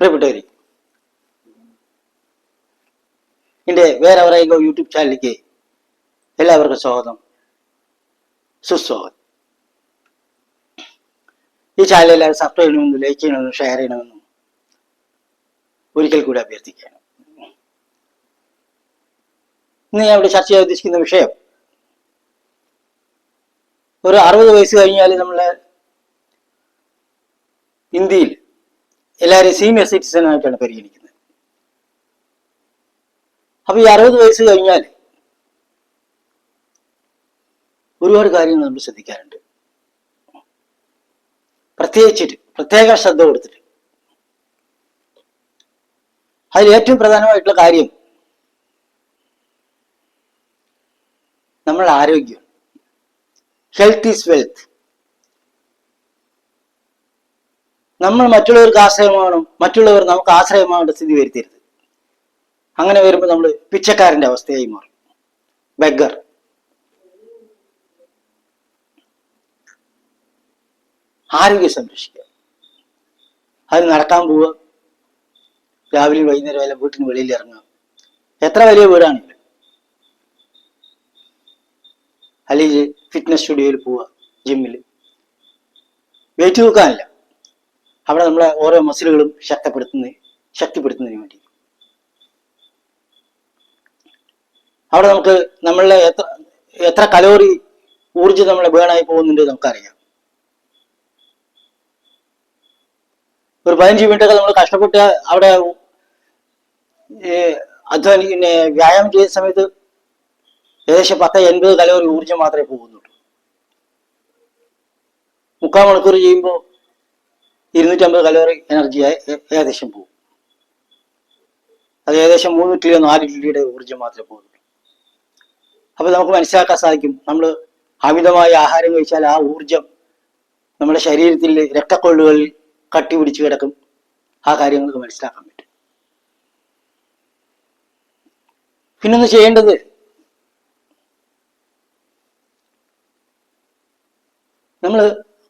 പ്രിയപ്പെട്ടവരെ എന്റെ വേറെ പറയുക യൂട്യൂബ് ചാനലിലേക്ക് എല്ലാവർക്കും സ്വാഗതം. സുസ്വാഗതം. ഈ ചാനൽ എല്ലാവരും സബ്സ്ക്രൈബ് ചെയ്യണമെന്നും ലൈക്ക് ചെയ്യണമെന്നും ഷെയർ ചെയ്യണമെന്നും ഒരിക്കൽ കൂടി അഭ്യർത്ഥിക്കുകയാണ്. ഇന്ന് ഞാൻ ഇവിടെ ചർച്ച ചെയ്യാൻ ഉദ്ദേശിക്കുന്ന വിഷയം ഒരു അറുപത് വയസ്സ് കഴിഞ്ഞാൽ നമ്മളെ ഇന്ത്യയിൽ എല്ലാവരെയും സീനിയർ സിറ്റിസൺ ആയിട്ടാണ് പരിഗണിക്കുന്നത്. അപ്പൊ ഈ അറുപത് വയസ്സ് കഴിഞ്ഞാൽ ഒരുപാട് കാര്യങ്ങൾ നമ്മൾ ശ്രദ്ധിക്കാറുണ്ട്. പ്രത്യേകിച്ചിട്ട് പ്രത്യേക ശ്രദ്ധ കൊടുത്തിട്ട്. അതിൽ ഏറ്റവും പ്രധാനമായിട്ടുള്ള കാര്യം നമ്മളുടെ ആരോഗ്യം. ഹെൽത്ത് ഈസ് വെൽത്ത് നമ്മൾ മറ്റുള്ളവർക്ക് ആശ്രയമാകണം മറ്റുള്ളവർ നമുക്ക് ആശ്രയമാകേണ്ട സ്ഥിതി വരുത്തരുത്. അങ്ങനെ വരുമ്പോൾ നമ്മൾ പിച്ചക്കാരന്റെ അവസ്ഥയായി മാറും. ബെഗർ. ആരോഗ്യം സംരക്ഷിക്കുക. അത് നടക്കാൻ പോവുക. രാവിലെ വൈകുന്നേരം വല്ല വീട്ടിന് വെളിയിൽ ഇറങ്ങുക. എത്ര വലിയ വീടാണെങ്കിലും. അല്ലെങ്കിൽ ഫിറ്റ്നസ് സ്റ്റുഡിയോയിൽ പോവുക ജിമ്മിൽ വെയിറ്റ് തൂക്കാനില്ല അവിടെ നമ്മളെ ഓരോ മസിലുകളും ശക്തപ്പെടുത്തുന്ന ശക്തിപ്പെടുത്തുന്നതിന് വേണ്ടി. അവിടെ നമുക്ക് നമ്മളുടെ എത്ര എത്ര കലോറി ഊർജം നമ്മളെ ബേണായി പോകുന്നുണ്ട് നമുക്കറിയാം. ഒരു പതിനഞ്ച് മിനിറ്റൊക്കെ നമ്മൾ കഷ്ടപ്പെട്ട് അവിടെ അധ്വാനി പിന്നെ വ്യായാമം ചെയ്യുന്ന സമയത്ത് ഏകദേശം പത്ത് എൺപത് കലോറി ഊർജം മാത്രമേ പോകുന്നുള്ളൂ. മുക്കാൽ മണിക്കൂർ ചെയ്യുമ്പോൾ ഇരുന്നൂറ്റമ്പത് കലോറി എനർജി ഏകദേശം പോകും. അത് ഏകദേശം മൂന്ന് ഇഡ്ഡലിയോ നാല് ഇഡ്ഡലിയുടെ ഊർജം മാത്രമേ പോകുന്നുള്ളൂ അപ്പോൾ നമുക്ക് മനസ്സിലാക്കാൻ സാധിക്കും നമ്മൾ അമിതമായ ആഹാരം കഴിച്ചാൽ ആ ഊർജം നമ്മുടെ ശരീരത്തിൽ രക്തക്കൊള്ളുകളിൽ കട്ടി പിടിച്ച് കിടക്കും. ആ കാര്യങ്ങൾക്ക് മനസ്സിലാക്കാൻ പറ്റും. പിന്നൊന്ന് ചെയ്യേണ്ടത് നമ്മൾ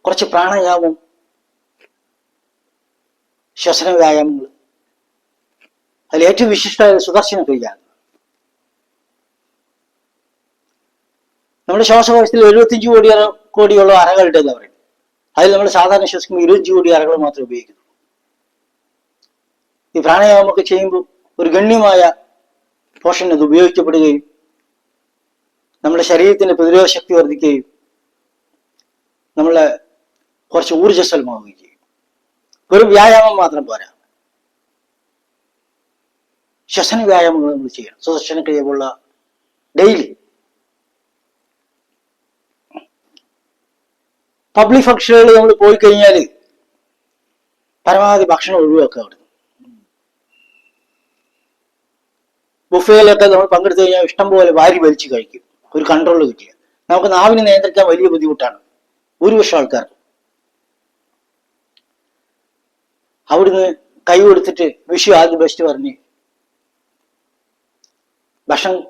കുറച്ച് പ്രാണായാമം ശ്വസന വ്യായാമങ്ങൾ. അതിൽ ഏറ്റവും വിശിഷ്ടമായ സുദർശന ക്രിയയാണ് നമ്മുടെ ശ്വാസകോശത്തിൽ എഴുപത്തിയഞ്ച് കോടി കോടിയുള്ള അറകളുണ്ട് എന്ന് പറയും അതിൽ നമ്മൾ സാധാരണ ശ്വസിക്കുമ്പോൾ ഇരുപത്തഞ്ച് കോടി അറകൾ മാത്രമേ ഉപയോഗിക്കുന്നു ഈ പ്രാണായാമമൊക്കെ ചെയ്യുമ്പോൾ ഒരു ഗണ്യമായ പോഷൻ അത് ഉപയോഗിക്കപ്പെടുകയും നമ്മുടെ ശരീരത്തിന്റെ പ്രതിരോധ ശക്തി വർദ്ധിക്കുകയും നമ്മളെ കുറച്ച് ഊർജസ്വലമാവുകയും ചെയ്യും. വെറും വ്യായാമം മാത്രം പോരാ. ശ്വസന വ്യായാമങ്ങൾ നമ്മൾ ചെയ്യണം. ശ്വസന കഴിവുള്ള ഡെയിലി പബ്ലിക് ഫംഗ്ഷനുകളിൽ നമ്മൾ പോയി കഴിഞ്ഞാൽ പരമാവധി ഭക്ഷണം ഒഴിവാക്കുക അവിടെ ബുഫേയിലൊക്കെ നമ്മൾ പങ്കെടുത്തു കഴിഞ്ഞാൽ ഇഷ്ടം പോലെ വാരി വലിച്ചു കഴിക്കും. ഒരു കൺട്രോൾ കിട്ടില്ല. നമുക്ക് നാവിനെ നിയന്ത്രിക്കാൻ വലിയ ബുദ്ധിമുട്ടാണ്. ഭൂരിപക്ഷം ആൾക്കാർക്ക്. അവിടുന്ന് കൈ കൊടുത്തിട്ട് വിഷു ആദ്യം ബെസ്റ്റ് പറഞ്ഞ്. ഭക്ഷണം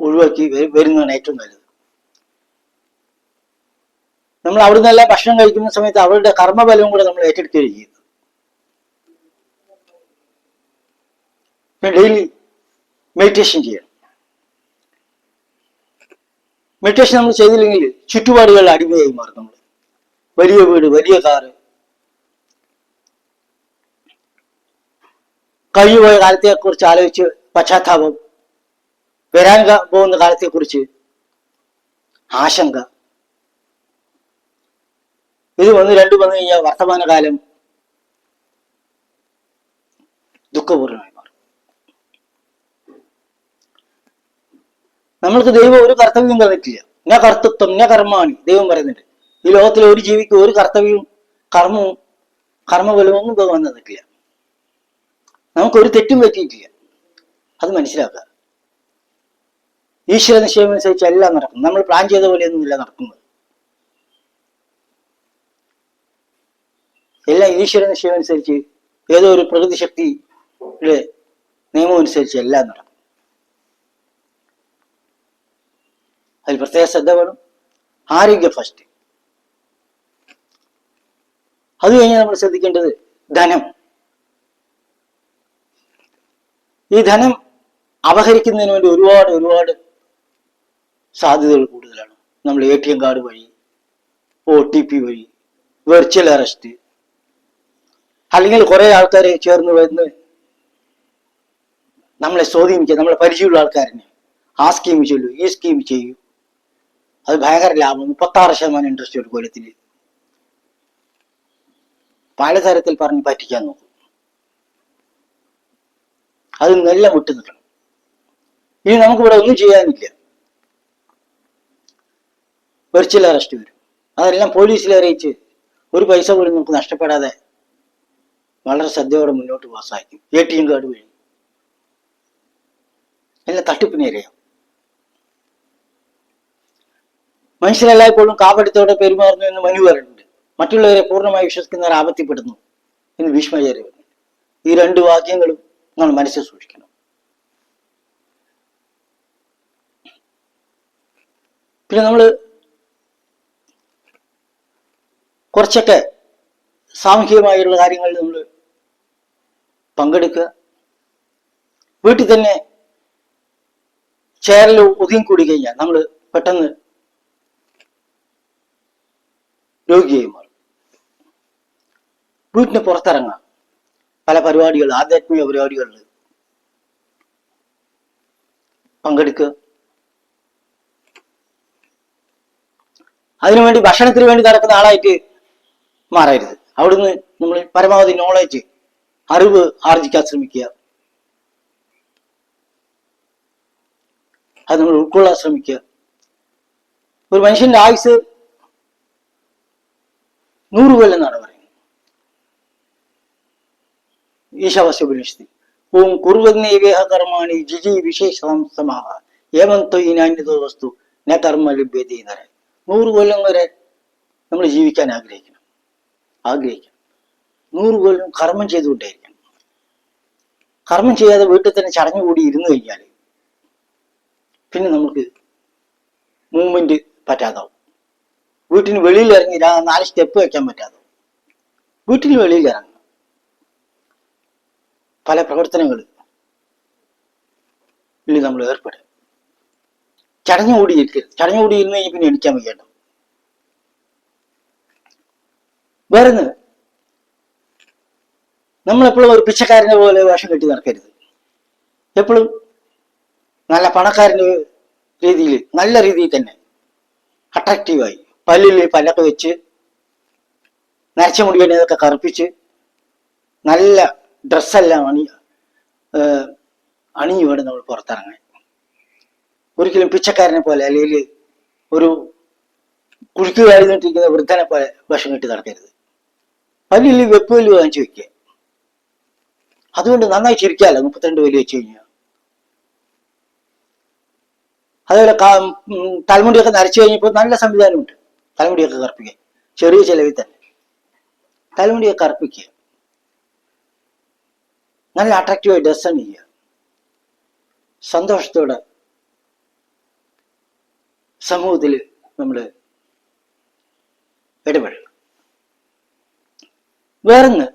ഒഴിവാക്കി വരു- വരുന്നതാണ് ഏറ്റവും നല്ലത്. നമ്മൾ അവിടുന്ന് എല്ലാം ഭക്ഷണം കഴിക്കുന്ന സമയത്ത് അവരുടെ കർമ്മബലവും കൂടെ നമ്മൾ ഏറ്റെടുക്കുകയും ചെയ്യുന്നു ഡെയിലി മെഡിറ്റേഷൻ ചെയ്യണം. മെഡിറ്റേഷൻ നമ്മൾ ചെയ്തില്ലെങ്കിൽ ചുറ്റുപാടുകളിൽ അടിമയായി മാറും നമ്മൾ. വലിയ വീട് വലിയ കാറ് കഴിഞ്ഞുപോയ കാലത്തെ കുറിച്ച് ആലോചിച്ച് പശ്ചാത്താപം. വരാൻ പോകുന്ന കാലത്തെ കുറിച്ച് ആശങ്ക. ഇത് വന്ന് രണ്ടു വന്നു കഴിഞ്ഞാൽ വർത്തമാനകാലം ദുഃഖപൂർണമായി മാറും. നമ്മൾക്ക് ദൈവം ഒരു കർത്തവ്യം തന്നിട്ടില്ല. ഞാൻ കർത്തൃത്വം ഞാൻ കർമ്മമാണ് ദൈവം പറയുന്നുണ്ട്. ഈ ലോകത്തിലെ ഒരു ജീവിക്ക് ഒരു കർത്തവ്യവും കർമ്മവും കർമ്മബലവും ഒന്നും തന്നിട്ടില്ല നമുക്കൊരു തെറ്റും പറ്റിയിട്ടില്ല. അത് മനസ്സിലാക്കുക. ഈശ്വര നിശ്ചയം അനുസരിച്ച് എല്ലാം നടക്കും. നമ്മൾ പ്ലാൻ ചെയ്ത പോലെയൊന്നുമില്ല നടക്കുന്നത്. എല്ലാം ഈശ്വര നിശ്ചയം അനുസരിച്ച് ഏതോ ഒരു പ്രകൃതി ശക്തിയുടെ നിയമം അനുസരിച്ച് എല്ലാം നടക്കും. അതിൽ പ്രത്യേക ശ്രദ്ധ വേണം. ആരോഗ്യം ഫസ്റ്റ് അത് കഴിഞ്ഞ് നമ്മൾ ശ്രദ്ധിക്കേണ്ടത് ധനം. ഈ ധനം അപഹരിക്കുന്നതിന് വേണ്ടി ഒരുപാട് ഒരുപാട് സാധ്യതകൾ കൂടുതലാണ്. നമ്മൾ എ ടി എം കാർഡ് വഴി ഒ ടി പി വഴി വെർച്വൽ അറസ്റ്റ് അല്ലെങ്കിൽ കുറെ ആൾക്കാരെ ചേർന്ന് വരുന്ന നമ്മളെ സ്വാധീനിക്കുക നമ്മളെ പരിചയമുള്ള ആൾക്കാരനെ ആ സ്കീം ചൊല്ലൂ ഈ സ്കീം ചെയ്യൂ. അത് ഭയങ്കര ലാഭം മുപ്പത്താറ് ശതമാനം ഇൻട്രസ്റ്റ് ഒരു കൊല്ലത്തിൽ പലതരത്തിൽ പറഞ്ഞ് പറ്റിക്കാൻ നോക്കും. അത് നല്ല വിട്ടു നിൽക്കണം. ഇനി നമുക്കിവിടെ ഒന്നും ചെയ്യാനില്ല. വെർച്വൽ അറസ്റ്റ് വരും. അതെല്ലാം പോലീസിൽ അറിയിച്ച് ഒരു പൈസ പോലും നമുക്ക് നഷ്ടപ്പെടാതെ വളരെ ശ്രദ്ധയോടെ മുന്നോട്ട് പാസ്സാക്കും. എ ടി എം കാർഡ് വഴി. എല്ലാം തട്ടിപ്പിനേരെയാവും മനുഷ്യരെല്ലായ്പ്പോഴും കാപട്യത്തോടെ പെരുമാറുന്നു എന്ന് മനു പറഞ്ഞിട്ടുണ്ട് മറ്റുള്ളവരെ പൂർണമായി വിശ്വസിക്കുന്നവർ ആപത്തിപ്പെടുന്നു എന്ന് ഭീഷ്മാചാര്യ പറഞ്ഞു ഈ രണ്ട് വാക്യങ്ങളും നമ്മൾ മനസ്സിൽ സൂക്ഷിക്കണം. പിന്നെ നമ്മൾ കുറച്ചൊക്കെ സാമൂഹികമായുള്ള കാര്യങ്ങളിൽ നമ്മൾ പങ്കെടുക്കുക. വീട്ടിൽ തന്നെ ചേരൽ ഒതുങ്ങിക്കൂടി കഴിഞ്ഞാൽ നമ്മൾ പെട്ടെന്ന് രോഗിയായി മാറും. വീട്ടിന് പുറത്തിറങ്ങാം. പല പരിപാടികൾ ആധ്യാത്മിക പരിപാടികളിൽ പങ്കെടുക്കുക. അതിനുവേണ്ടി ഭക്ഷണത്തിന് വേണ്ടി നടക്കുന്ന ആളായിട്ട് മാറരുത്. അവിടുന്ന് നമ്മൾ പരമാവധി നോളജ് അറിവ് ആർജിക്കാൻ ശ്രമിക്കുക. അത് നമ്മൾ ഉൾക്കൊള്ളാൻ ശ്രമിക്കുക. ഒരു മനുഷ്യന്റെ ആയുസ് നൂറ് കൊല്ലം എന്നാണ് പറയുന്നത്. ഈശാവാസ്യോപനിഷത്തിൽ ഓം കുറുവന്നേവേഹ കർമാണി ജിജി വിശേഷം സമാഹ. ഏവന്തോ ഈ നാണ്യതോ വസ്തു ന കർമ്മ ലഭ്യത എന്നറ നൂറ് കൊല്ലം വരെ നമ്മൾ ജീവിക്കാൻ ആഗ്രഹിക്കണം. ആഗ്രഹിക്കണം. നൂറ് കൊല്ലം കർമ്മം ചെയ്തുകൊണ്ടേയിരിക്കണം. കർമ്മം ചെയ്യാതെ വീട്ടിൽ തന്നെ ചടഞ്ഞുകൂടി ഇരുന്നു കഴിഞ്ഞാൽ പിന്നെ നമുക്ക് മൂവ്മെന്റ് പറ്റാതാവും. വീട്ടിന് വെളിയിൽ ഇറങ്ങി നാല് സ്റ്റെപ്പ് വെക്കാൻ പറ്റാതാവും. വീട്ടിന് വെളിയിൽ ഇറങ്ങും പല പ്രവർത്തനങ്ങൾ ഇനി നമ്മൾ ഏർപ്പെടും. ചടഞ്ഞുകൂടി ഇരിക്കരുത് ചടഞ്ഞുകൂടി ഇരുന്ന് കഴിഞ്ഞാൽ പിന്നെ എണിക്കാൻ വയ്യണ്ട വേറെ നമ്മളെപ്പോഴും ഒരു പിച്ചക്കാരനെ പോലെ വേഷം കെട്ടി നടക്കരുത്. എപ്പോഴും നല്ല പണക്കാരന്റെ രീതിയിൽ നല്ല രീതിയിൽ തന്നെ അട്രാക്റ്റീവായി പല്ലിൽ പല്ലൊക്കെ വെച്ച് നരച്ച മുടിയതൊക്കെ കറുപ്പിച്ച് നല്ല ഡ്രസ്സെല്ലാം അണി അണിഞ്ഞു വേണം നമ്മൾ പുറത്തിറങ്ങാൻ ഒരിക്കലും പിച്ചക്കാരനെ പോലെ അല്ലെങ്കിൽ ഒരു കുഴിക്ക് കഴിഞ്ഞിട്ടിരിക്കുന്ന വൃദ്ധനെ പോലെ വിഷം കെട്ടി നടക്കരുത്. പല്ലിൽ വെപ്പ് വലിയ വാങ്ങിച്ചു വെക്കുക. അതുകൊണ്ട് നന്നായി ചിരിക്കാമല്ലോ മുപ്പത്തിരണ്ട് വലിയ വെച്ച് കഴിഞ്ഞാൽ അതുപോലെ തലമുടിയൊക്കെ നരച്ചു കഴിഞ്ഞപ്പോൾ നല്ല സംവിധാനമുണ്ട്. തലമുടിയൊക്കെ കറുപ്പിക്കുക. ചെറിയ ചെലവിൽ തന്നെ. തലമുടിയൊക്കെ കറുപ്പിക്കുക. നല്ല അട്രാക്റ്റീവായി ഡ്രസ്സാണ് ചെയ്യുക സന്തോഷത്തോടെ സമൂഹത്തിൽ നമ്മൾ ഇടപെടുക വേറൊന്ന്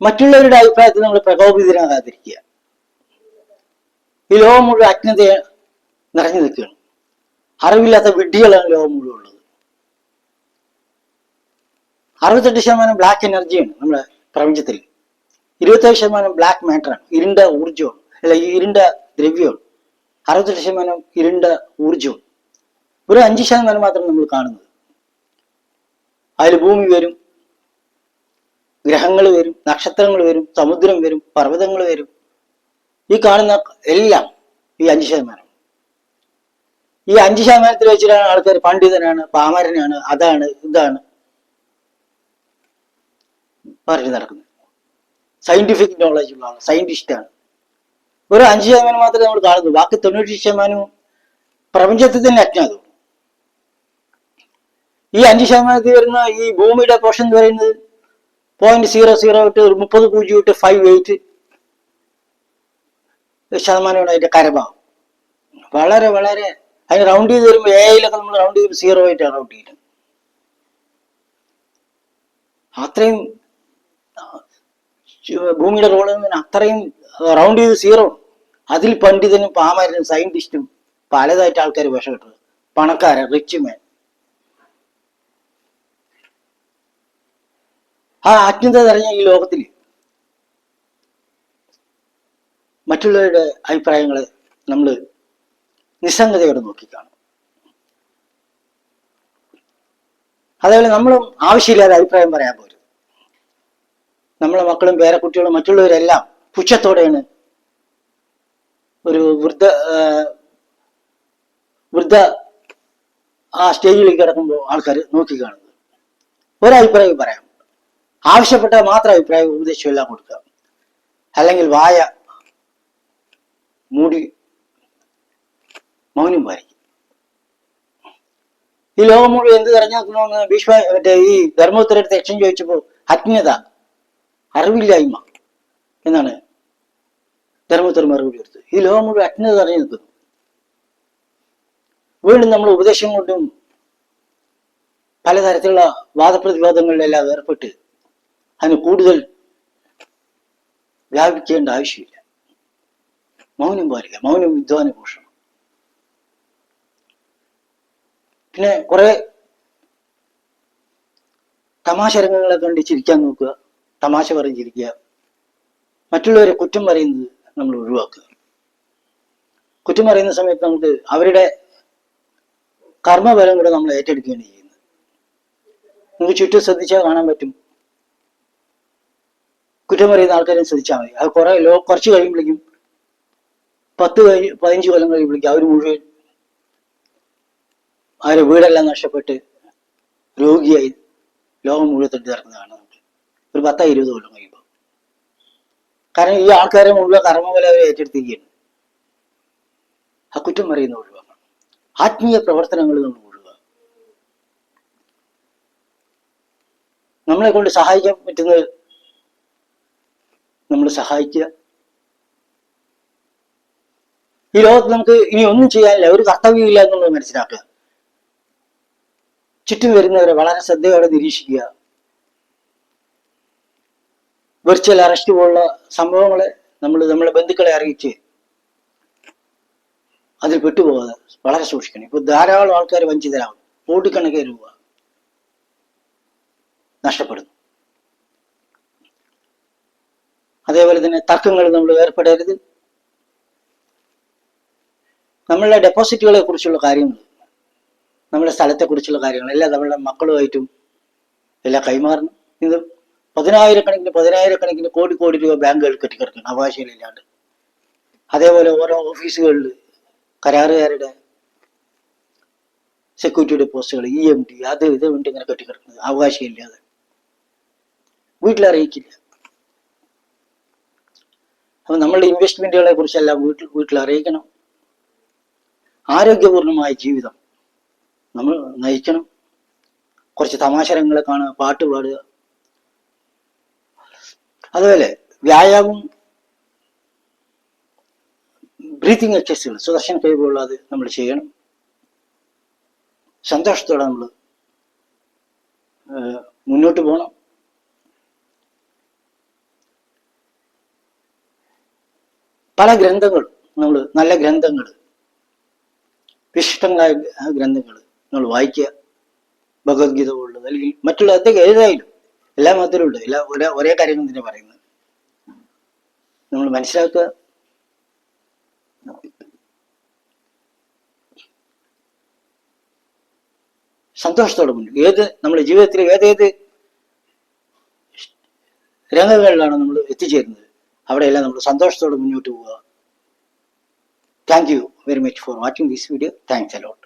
മറ്റുള്ളവരുടെ അഭിപ്രായത്തിൽ നമ്മൾ പ്രകോപിതരാകാതിരിക്കുക ഈ ലോകം മുഴുവൻ അജ്ഞത നിറഞ്ഞു നിൽക്കുകയാണ്. അറിവില്ലാത്ത വിഡ്ഢികളാണ് ലോകം മുഴുവൻ ഉള്ളത്. അറുപത്തെട്ട് ശതമാനം ബ്ലാക്ക് എനർജിയാണ് നമ്മുടെ പ്രപഞ്ചത്തിൽ. ഇരുപത്തേഴ് ശതമാനം ബ്ലാക്ക് മാറ്ററാണ് ഇരുണ്ട ഊർജമാണ് അല്ല ഇരുണ്ട ദ്രവ്യമാണ് അറുപത്തെട്ട് ശതമാനം ഇരുണ്ട ഊർജവും ഒരു അഞ്ച് ശതമാനം മാത്രം നമ്മൾ കാണുന്നത്. അതിൽ ഭൂമി വരും ഗ്രഹങ്ങൾ വരും നക്ഷത്രങ്ങൾ വരും സമുദ്രം വരും പർവതങ്ങൾ വരും. ഈ കാണുന്ന എല്ലാം ഈ അഞ്ച് ശതമാനം. ഈ അഞ്ച് ശതമാനത്തിൽ വെച്ചിട്ടാണ് ആൾക്കാർ പണ്ഡിതനാണ് പാമരനാണ് അതാണ് ഇതാണ്. പറഞ്ഞു നടക്കുന്നത്. സയന്റിഫിക് നോളജ് ഉള്ള ആളാണ് സയന്റിസ്റ്റാണ് ഒരു അഞ്ച് ശതമാനം മാത്രമേ നമ്മൾ കാണുന്നു ബാക്കി തൊണ്ണൂറ്റി ശതമാനവും പ്രപഞ്ചത്തിൽ തന്നെ അജ്ഞാതമാണ് ഈ അഞ്ച് ശതമാനത്തിൽ വരുന്ന ഈ ഭൂമിയുടെ പോഷൻ എന്ന് പറയുന്നത് പോയിന്റ് സീറോ സീറോ എട്ട് ഒരു മുപ്പത് പൂജ്യം എട്ട് ഫൈവ് എയ്റ്റ് ശതമാനമാണ് അതിന്റെ കരഭാവം വളരെ വളരെ അതിന് റൗണ്ട് ചെയ്ത് വരുമ്പോൾ ഏയിലൊക്കെ നമ്മൾ റൗണ്ട് ചെയ്ത് സീറോ ആയിട്ടാണ് റൗണ്ട് ചെയ്യുന്നത്. അത്രയും ചു- റോളിൽ നിന്ന് അത്രയും റൗണ്ട് ചെയ്ത് സീറോ അതിൽ പണ്ഡിതനും പാമരനും സയന്റിസ്റ്റും പലതായിട്ട് ആൾക്കാർ വിഷമിട്ടത് പണക്കാരൻ റിച്ച് മാൻ ആ അജ്ഞത നിറഞ്ഞ ഈ ലോകത്തിൽ മറ്റുള്ളവരുടെ അഭിപ്രായങ്ങളെ നമ്മൾ നിസ്സംഗതയോടെ നോക്കിക്കാണും. അതേപോലെ നമ്മളും ആവശ്യമില്ലാതെ അഭിപ്രായം പറയാൻ പോരും നമ്മളെ മക്കളും പേരക്കുട്ടികളും മറ്റുള്ളവരെല്ലാം പുച്ഛത്തോടെയാണ് ഒരു വൃദ്ധ വൃദ്ധ ആ സ്റ്റേജിൽ കിടക്കുമ്പോൾ ആൾക്കാർ നോക്കിക്കാണുന്നത്. ഒരഭിപ്രായം പറയാം. ആവശ്യപ്പെട്ട മാത്രം അഭിപ്രായം ഉപദേശം എല്ലാം കൊടുക്കുക. അല്ലെങ്കിൽ വായ മൂടി മൗനം പാലിക്കും ഈ ലോകം മുഴുവൻ എന്ത് തെരഞ്ഞെടുക്കണമെന്ന് ഭീഷ്മ മറ്റേ ഈ ധർമ്മോത്തരടുത്ത് യക്ഷൻ ചോദിച്ചപ്പോൾ അജ്ഞത. അറിവില്ലായ്മ എന്നാണ് ധർമ്മോത്തര മറുപടി കൊടുത്തത് ഈ ലോകം മുഴുവൻ അജ്ഞത അറിഞ്ഞു നിൽക്കുന്നു വീണ്ടും നമ്മൾ ഉപദേശം കൊണ്ടും പലതരത്തിലുള്ള വാദപ്രതിവാദങ്ങളിലെല്ലാം ഏർപ്പെട്ട് അതിന് കൂടുതൽ വ്യാപിക്കേണ്ട ആവശ്യമില്ല. മൗനം പാലിക്കുക മൗനം വിദ്വാന ഭൂഷണം പിന്നെ കുറെ തമാശ രംഗങ്ങളെ കണ്ട് ചിരിക്കാൻ നോക്കുക. തമാശ പറഞ്ഞിരിക്കുക. മറ്റുള്ളവരെ കുറ്റം പറയുന്നത് നമ്മൾ ഒഴിവാക്കുക. കുറ്റം പറയുന്ന സമയത്ത് നമുക്ക് അവരുടെ കർമ്മഫലം കൂടെ നമ്മൾ ഏറ്റെടുക്കുകയാണ് ചെയ്യുന്നത്. നമുക്ക് ചുറ്റും ശ്രദ്ധിച്ചാൽ കാണാൻ പറ്റും. കുറ്റം പറയുന്ന ആൾക്കാരെ ശ്രദ്ധിച്ചാൽ മതി. അത് കുറെ ലോ കുറച്ച് കഴിയുമ്പോഴേക്കും പത്ത് കഴിഞ്ഞ് പതിനഞ്ച് കൊല്ലം കഴിയുമ്പോഴേക്കും അവർ മുഴുവൻ അവരെ വീടെല്ലാം നഷ്ടപ്പെട്ട് രോഗിയായി ലോകം മുഴുവൻ തെറ്റി നടക്കുന്നതാണ് ഒരു പത്താ ഇരുപത് കൊല്ലം കഴിയുമ്പോൾ കാരണം ഈ ആൾക്കാരെ മുഴുവൻ കർമ്മഫലം അവർ ഏറ്റെടുത്തിരിക്കുകയാണ്. ആ കുറ്റം പറയുന്ന ഒഴിവാക്കണം. ആത്മീയ പ്രവർത്തനങ്ങളിൽ നമ്മൾ ഒഴിവാക്കുക നമ്മളെ കൊണ്ട് സഹായിക്കാൻ പറ്റുന്നത് നമ്മൾ സഹായിക്കുക. ഈ ലോകത്ത് നമുക്ക് ഇനി ഒന്നും ചെയ്യാനില്ല. ഒരു കർത്തവ്യമില്ല എന്നുള്ളത് മനസ്സിലാക്കുക. ചുറ്റും വരുന്നവരെ വളരെ ശ്രദ്ധയോടെ നിരീക്ഷിക്കുക. വെർച്വൽ അറസ്റ്റ് പോലുള്ള സംഭവങ്ങളെ നമ്മൾ നമ്മളെ ബന്ധുക്കളെ അറിയിച്ച് അതിൽ പെട്ടുപോകാതെ വളരെ സൂക്ഷിക്കണം. ഇപ്പൊ ധാരാളം ആൾക്കാർ വഞ്ചിതരാകും കോടിക്കണക്കിന് രൂപ നഷ്ടപ്പെടുന്നു. അതേപോലെ തന്നെ തർക്കങ്ങൾ നമ്മൾ ഏർപ്പെടരുത്. നമ്മളുടെ ഡെപ്പോസിറ്റുകളെ കുറിച്ചുള്ള കാര്യങ്ങൾ നമ്മുടെ സ്ഥലത്തെ കുറിച്ചുള്ള കാര്യങ്ങൾ എല്ലാം നമ്മളുടെ മക്കളുമായിട്ടും എല്ലാം കൈമാറണം. ഇത് പതിനായിരക്കണക്കിന് പതിനായിരക്കണക്കിന് കോടി കോടി രൂപ ബാങ്കുകൾ കെട്ടിക്കിടക്കുകയാണ് അവകാശയിലില്ലാണ്ട് അതേപോലെ ഓരോ ഓഫീസുകളിൽ കരാറുകാരുടെ സെക്യൂരിറ്റി ഡെപ്പോസിറ്റുകൾ ഇ എം ടി അത് ഇത് വേണ്ടി ഇങ്ങനെ കെട്ടിക്കിടക്കുന്നത് അവകാശമില്ലാതെ വീട്ടിലറിയിക്കില്ല അപ്പൊ നമ്മളുടെ ഇൻവെസ്റ്റ്മെന്റുകളെ കുറിച്ചെല്ലാം വീട്ടിൽ വീട്ടിൽ അറിയിക്കണം. ആരോഗ്യപൂർണമായ ജീവിതം നമ്മൾ നയിക്കണം. കുറച്ച് തമാശരങ്ങളെ കാണുക പാട്ട് പാടുക അതുപോലെ വ്യായാമം ബ്രീത്തിങ് എക്സസൈസുകൾ സുദർശന കഴിവുള്ള അത് നമ്മൾ ചെയ്യണം. സന്തോഷത്തോടെ നമ്മൾ മുന്നോട്ട് പോകണം. പല ഗ്രന്ഥങ്ങൾ നമ്മൾ നല്ല ഗ്രന്ഥങ്ങൾ വിശിഷ്ടങ്ങളായ ഗ്രന്ഥങ്ങൾ നമ്മൾ വായിക്കുക ഭഗവത്ഗീത പോലുള്ളത് അല്ലെങ്കിൽ മറ്റുള്ള അദ്ദേഹം ഏതായാലും എല്ലാ മതത്തിലും ഉണ്ട്. എല്ലാ ഒരേ ഒരേ കാര്യങ്ങൾ തന്നെ പറയുന്നത്. നമ്മൾ മനസ്സിലാക്കുക. സന്തോഷത്തോടെ മുന്നിൽ. ഏത് നമ്മുടെ ജീവിതത്തിൽ ഏതേത് രംഗങ്ങളിലാണ് നമ്മൾ എത്തിച്ചേരുന്നത്? അവിടെയെല്ലാം നമ്മൾ സന്തോഷത്തോടെ മുന്നോട്ട് പോവുക. Thank you very much for watching this video thanks a lot